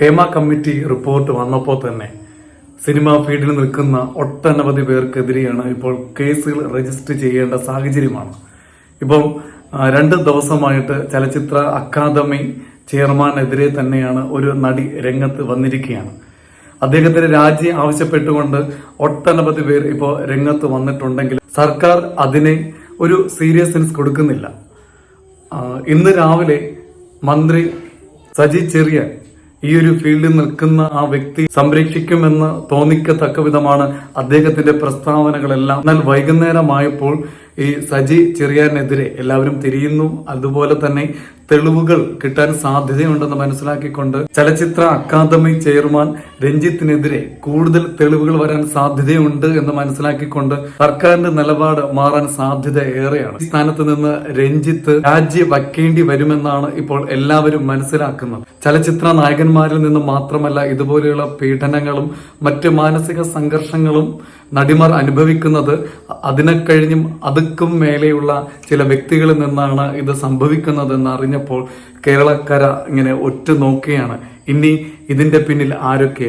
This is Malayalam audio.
ഹേമ കമ്മിറ്റി റിപ്പോർട്ട് വന്നപ്പോൾ തന്നെ സിനിമാ ഫീൽഡിൽ നിൽക്കുന്ന ഒട്ടനവധി പേർക്കെതിരെയാണ് ഇപ്പോൾ കേസുകൾ രജിസ്റ്റർ ചെയ്യേണ്ട സാഹചര്യമാണ്. ഇപ്പം രണ്ട് ദിവസമായിട്ട് ചലച്ചിത്ര അക്കാദമി ചെയർമാനെതിരെ തന്നെയാണ് ഒരു നടി രംഗത്ത് വന്നിരിക്കുകയാണ്. അദ്ദേഹത്തിന്റെ രാജി ആവശ്യപ്പെട്ടുകൊണ്ട് ഒട്ടനവധി പേർ ഇപ്പോൾ രംഗത്ത് വന്നിട്ടുണ്ടെങ്കിൽ സർക്കാർ അതിനെ ഒരു സീരിയസ്നെസ് കൊടുക്കുന്നില്ല. ഇന്ന് രാവിലെ മന്ത്രി സജി ചെറിയാൻ ഈ ഒരു ഫീൽഡിൽ നിൽക്കുന്ന ആ വ്യക്തി സംരക്ഷിക്കുമെന്ന് തോന്നിക്കത്തക്ക വിധമാണ് അദ്ദേഹത്തിന്റെ പ്രസ്താവനകളെല്ലാം. എന്നാൽ വൈകുന്നേരമായപ്പോൾ ഈ സജി ചെറിയാനെതിരെ എല്ലാവരും തിരിയുന്നു. അതുപോലെ തന്നെ തെളിവുകൾ കിട്ടാൻ സാധ്യതയുണ്ടെന്ന് മനസ്സിലാക്കിക്കൊണ്ട് ചലച്ചിത്ര അക്കാദമി ചെയർമാൻ രഞ്ജിത്തിനെതിരെ കൂടുതൽ തെളിവുകൾ വരാൻ സാധ്യതയുണ്ട് എന്ന് മനസ്സിലാക്കിക്കൊണ്ട് സർക്കാരിന്റെ നിലപാട് മാറാൻ സാധ്യത ഏറെയാണ്. സ്ഥാനത്ത് നിന്ന് രഞ്ജിത്ത് രാജി വയ്ക്കേണ്ടി വരുമെന്നാണ് ഇപ്പോൾ എല്ലാവരും മനസ്സിലാക്കുന്നത്. ചലച്ചിത്ര നായകന്മാരിൽ നിന്ന് മാത്രമല്ല ഇതുപോലെയുള്ള പീഡനങ്ങളും മറ്റ് മാനസിക സംഘർഷങ്ങളും നടിമാർ അനുഭവിക്കുന്നത്. അതിനെ കഴിഞ്ഞും അതുക്കും മേലെയുള്ള ചില വ്യക്തികളിൽ നിന്നാണ് ഇത് സംഭവിക്കുന്നതെന്ന് അറിഞ്ഞപ്പോൾ കേരളക്കര ഇങ്ങനെ ഒറ്റ നോക്കുകയാണ്. ഇനി ഇതിന്റെ പിന്നിൽ ആരൊക്കെയാണ്?